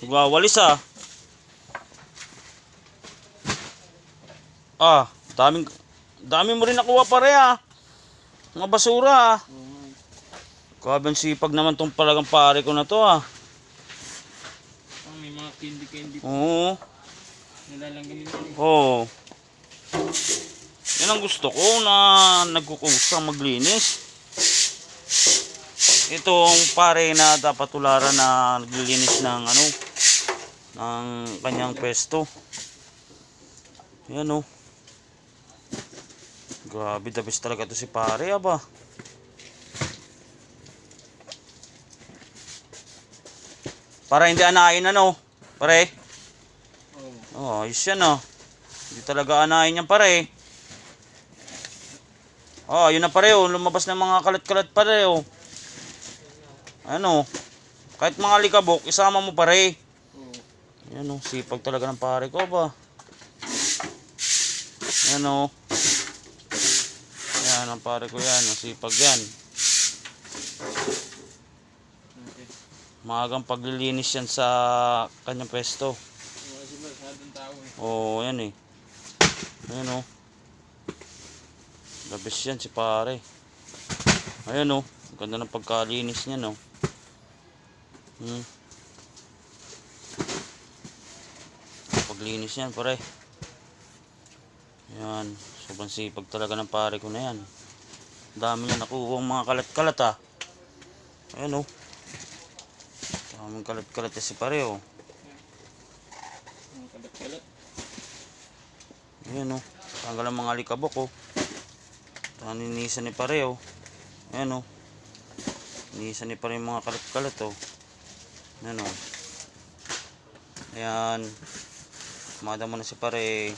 Nagwawalis ah. Ah, daming dami mo rin nakuha pare ah. Mga basura ah. Grabe sipag naman tong palagang pare ko na to ah. Ah, may mga candy-candy Oo. nilalanggan nila. Oo. Yan ang gusto ko na nagkukusa maglinis. Itong pare na dapat tularan na naglilinis ng ano ng kanyang pwesto. Yan oh. Grabe, best talaga to si pare aba. Para hindi anayin ano, pare. Oh, ayos yan oh. Hindi talaga anayin yan pare. Oh, yun na pare oh. Lumabas na mga kalat-kalat pare oh. Ano? Kahit mga likabok, isama mo pare. Oo. Yan oh, sipag talaga ng pare ko ba. Yan oh. Yan ang pare ko yan, oh, sipag yan. Okay. Maagang paglilinis yan sa kanyang pwesto. Oo, tao eh. Oh, yan eh. Ayan oh. Labis yan si pare. Ayan oh. Ang Ganda ng pagkalinis niya no. Hmm. Paglinis yan pare. Yan. Sobrang sipag talaga ng pare ko na yan. Dami niya nakuha ang mga kalat-kalat ah. Ayan oh. Daming kalat-kalat si pare oh. Kalat-kalat. Ayan o. Tanggal ang mga likabok o. Taninisan ni pare o. Ayan o. Ninisan ni pare yung mga kalat-kalat o. Ayan o. Ayan. Kumada mo na si pare.